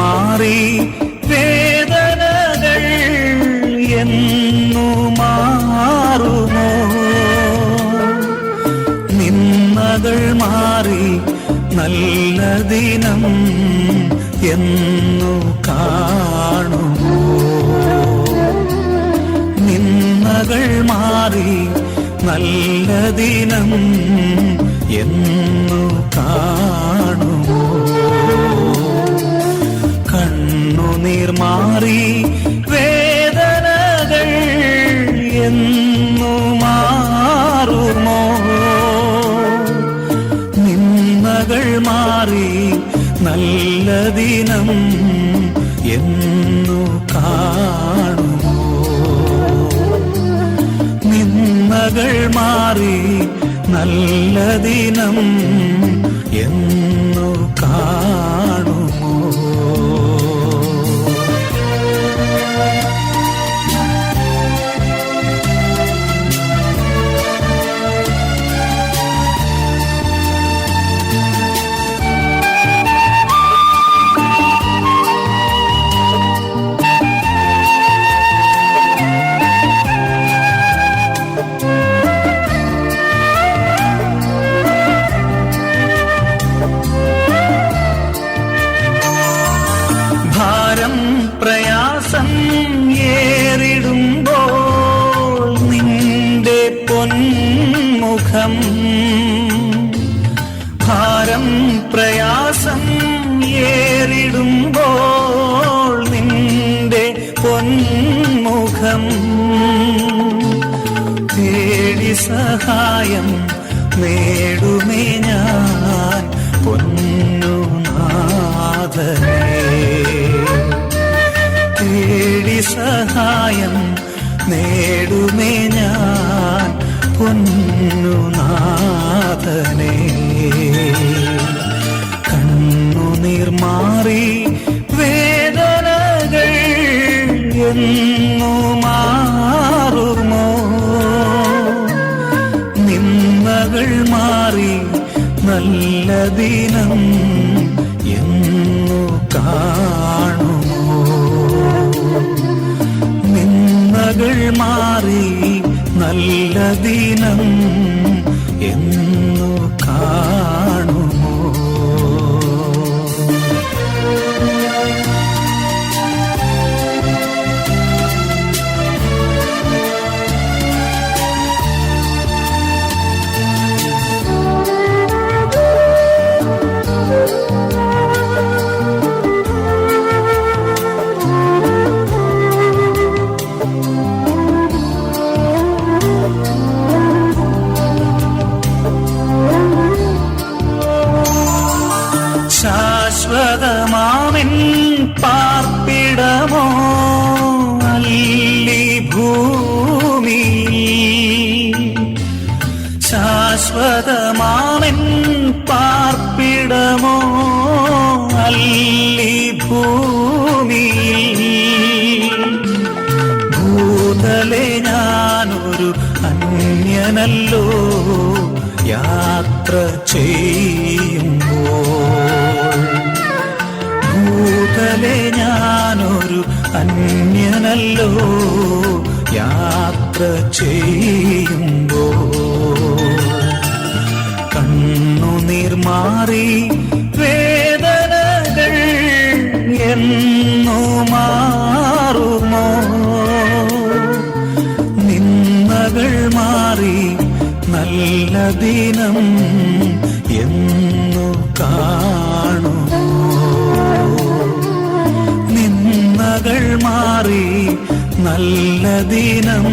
മാറി വേദനകൾ എന്നു മാറുമോ? നിന്നകൾ മാറി നല്ല ദിനം എന്നു കാണുമോ? നിന്നകൾ മാറി നല്ല ദിനം എന്നു കാണുമോ? മാറി വേദനകൾ എന്നു മാറുമോ? നിന്നകൾ മാറി നല്ല ദിനം എന്നു കാണുമോ? നിന്നകൾ മാറി നല്ല ദിനം എന്നു കാണുമോ? പൊന്മുഖം ഭാരം പ്രയാസം ഏറിടുമ്പോൾ നിന്റെ പൊന്മുഖം തേടി സഹായം നേടുമേ ഞാൻ പൊന്നു നാഥനേ. തേടി സഹായം നേടുമേ എന്നു മാറുമോ നിന്നകൾ മാറി നല്ല ദിനം എന്നു കാണുമോ? നിന്നകൾ മാറി നല്ല ദിനം എന്നു കാണുമോ? ശാശ്വതമാമിൻ പാർപ്പിടമോ? അല്ലി ഭൂമി ശാശ്വതമാമിൻ പാർപ്പിടമോ? അല്ലി ഭൂമി ഭൂതലെ ഞാനൊരു അന്യനല്ലോ. യാത്ര ചെയ്യുമ്പോ കണ്ണുനീർ മാറി വേദനകൾ എന്നു മാറുമോ? നിന്നകൾ മാറി നല്ല ദിനം നല്ല ദിനം.